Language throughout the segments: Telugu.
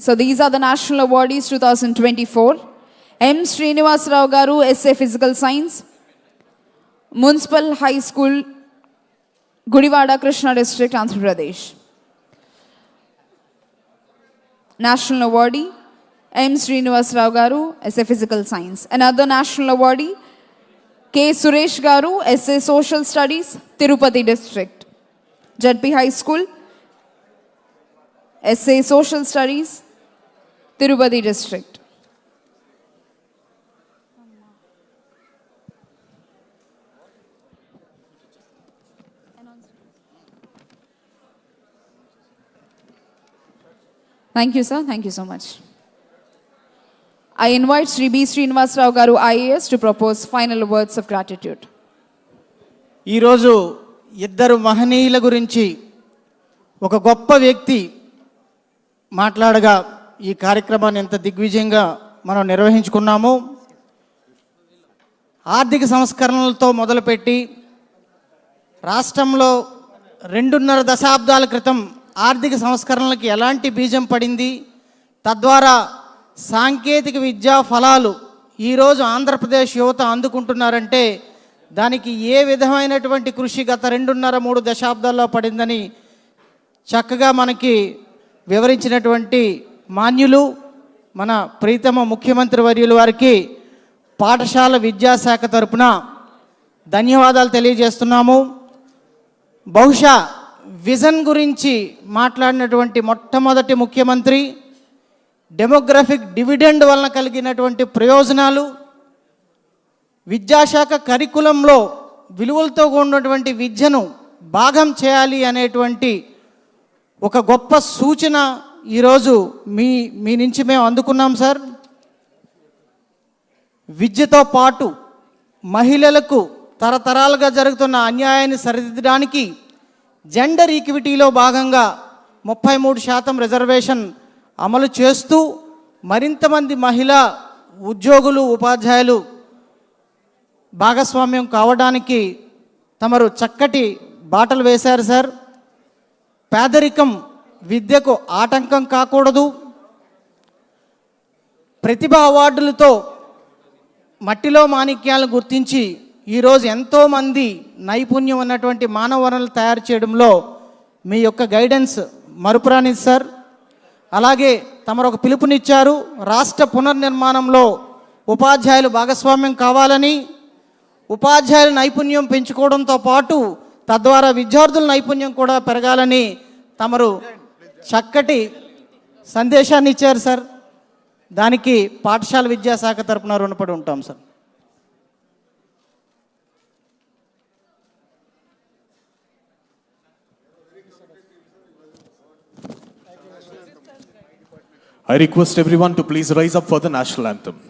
So these are the national awardees 2024. M. Srinivas Rao Garu, SA Physical Science. Munspal High School, Gudivada Krishna District, Andhra Pradesh. National awardee, M. Srinivas Rao Garu, SA Physical Science. Another national awardee, K. Suresh Garu, SA Social Studies, Tirupati District. Jadpi High School, SA Social Studies, Tirupati district. Thank you sir thank you so much I invite Shri B Srinivasa Rao గారు IAS to propose final words of gratitude ఈరోజు ఇద్దరు మహనీయుల గురించి ఒక గొప్ప వ్యక్తి మాట్లాడగా ఈ కార్యక్రమాన్ని ఎంత దిగ్విజయంగా మనం నిర్వహించుకున్నాము ఆర్థిక సంస్కరణలతో మొదలుపెట్టి రాష్ట్రంలో రెండున్నర దశాబ్దాల క్రితం ఆర్థిక సంస్కరణలకి ఎలాంటి బీజం పడింది తద్వారా సాంకేతిక విద్యా ఫలాలు ఈరోజు ఆంధ్రప్రదేశ్ యువత అందుకుంటున్నారంటే దానికి ఏ విధమైనటువంటి కృషి గత రెండున్నర మూడు దశాబ్దాల్లో పడిందని చక్కగా మనకి వివరించినటువంటి మాన్యులు మన ప్రీతమ ముఖ్యమంత్రి వర్యుల వారికి పాఠశాల విద్యాశాఖ తరపున ధన్యవాదాలు తెలియజేస్తున్నాము. బహుశా విజన్ గురించి మాట్లాడినటువంటి మొట్టమొదటి ముఖ్యమంత్రి డెమోగ్రఫిక్ డివిడెండ్ వలన కలిగినటువంటి ప్రయోజనాలు విద్యాశాఖ కరికులంలో విలువలతో ఉన్నటువంటి విద్యను భాగం చేయాలి అనేటువంటి ఒక గొప్ప సూచన ఈరోజు మీ మీ నుంచి మేము అందుకున్నాం సార్. విద్యతో పాటు మహిళలకు తరతరాలుగా జరుగుతున్న అన్యాయాన్ని సరిదిద్దడానికి జెండర్ ఈక్విటీలో భాగంగా ముప్పై మూడు శాతం రిజర్వేషన్ అమలు చేస్తూ మరింతమంది మహిళా ఉద్యోగులు ఉపాధ్యాయులు భాగస్వామ్యం కావడానికి తమరు చక్కటి బాటలు వేశారు సార్. పేదరికం విద్యకు ఆటంకం కాకూడదు. ప్రతిభ అవార్డులతో మట్టిలో మాణిక్యాలను గుర్తించి ఈరోజు ఎంతోమంది నైపుణ్యం ఉన్నటువంటి మానవ వనరులు తయారు చేయడంలో మీ యొక్క గైడెన్స్ మరుపురాని సార్. అలాగే తమరు ఒక పిలుపునిచ్చారు రాష్ట్ర పునర్నిర్మాణంలో ఉపాధ్యాయులు భాగస్వామ్యం కావాలని ఉపాధ్యాయుల నైపుణ్యం పెంచుకోవడంతో పాటు తద్వారా విద్యార్థుల నైపుణ్యం కూడా పెరగాలని తమరు చక్కటి సందేశాన్ని ఇచ్చారు సార్ దానికి పాఠశాల విద్యాశాఖ తరపున రుణపడి ఉంటాం sir I request everyone to please rise up for the national anthem.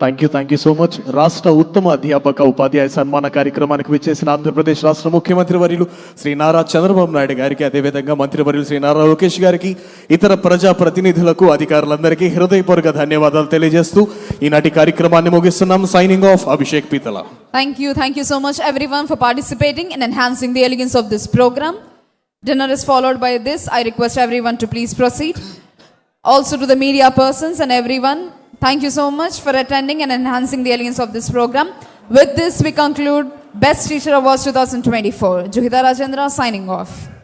Thank you thank you so much రాష్ట్ర ఉత్తమ అధ్యాపక ఉపాధ్యాయ సన్మాన కార్యక్రమానికి విచ్చేసిన ఆంధ్రప్రదేశ్ రాష్ట్ర ముఖ్యమంత్రి వర్యులు శ్రీ నారా చంద్రబాబు నాయుడు గారికి అదేవిధంగా మంత్రి వర్యులు శ్రీ నారా లోకేష్ గారికి ఇతర ప్రజా ప్రతినిధులకు అధికారులందరికీ హృదయపూర్వక ధన్యవాదాలు తెలియజేస్తూ ఈనాటి కార్యక్రమాన్ని ముగిస్తున్నాం signing off Abhishek Peethala thank you thank you so much everyone, for participating in elegance of elegance of this program. Dinner is followed by this. I request everyone to please proceed. Also, to the media persons and everyone, Thank you so much for attending and enhancing the elegance of this program. With this, we conclude Best Teacher Awards 2024. Juhida Rajendra signing off.